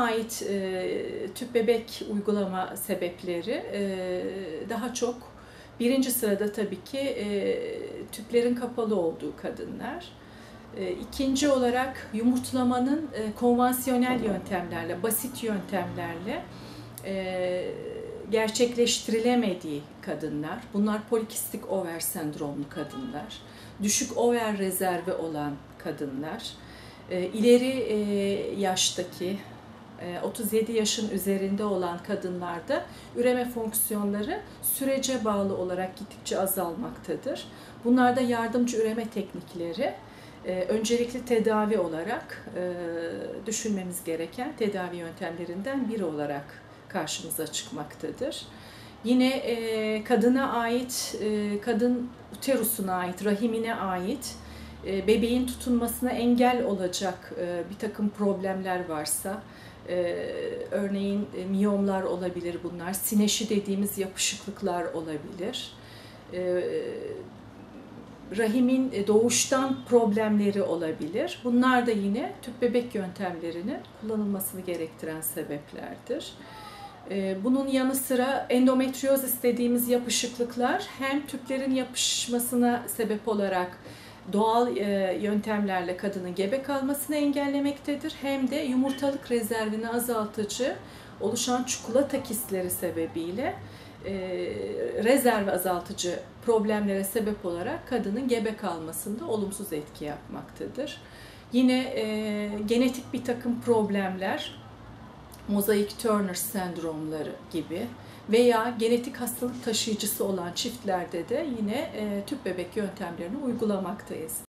ait e, tüp bebek uygulama sebepleri e, daha çok birinci sırada tabii ki e, tüplerin kapalı olduğu kadınlar. E, ikinci olarak yumurtlamanın e, konvansiyonel yöntemlerle, basit yöntemlerle e, gerçekleştirilemediği kadınlar. Bunlar polikistik over sendromlu kadınlar. Düşük over rezervi olan kadınlar. E, ileri e, yaştaki 37 yaşın üzerinde olan kadınlarda üreme fonksiyonları sürece bağlı olarak gittikçe azalmaktadır. Bunlarda yardımcı üreme teknikleri öncelikli tedavi olarak düşünmemiz gereken tedavi yöntemlerinden biri olarak karşımıza çıkmaktadır. Yine e, kadına ait, e, kadın uterusuna ait, rahimine ait e, bebeğin tutunmasına engel olacak e, bir takım problemler varsa, e, örneğin e, miyomlar olabilir bunlar, sineşi dediğimiz yapışıklıklar olabilir. E, rahimin e, doğuştan problemleri olabilir. Bunlar da yine tüp bebek yöntemlerinin kullanılmasını gerektiren sebeplerdir. Bunun yanı sıra endometriozis dediğimiz yapışıklıklar hem tüplerin yapışmasına sebep olarak doğal e, yöntemlerle kadının gebe kalmasını engellemektedir. Hem de yumurtalık rezervini azaltıcı oluşan çikolata kistleri sebebiyle e, rezerv azaltıcı problemlere sebep olarak kadının gebe kalmasında olumsuz etki yapmaktadır. Yine e, genetik bir takım problemler, mozaik Turner sendromları gibi veya genetik hastalık taşıyıcısı olan çiftlerde de yine e, tüp bebek yöntemlerini uygulamaktayız.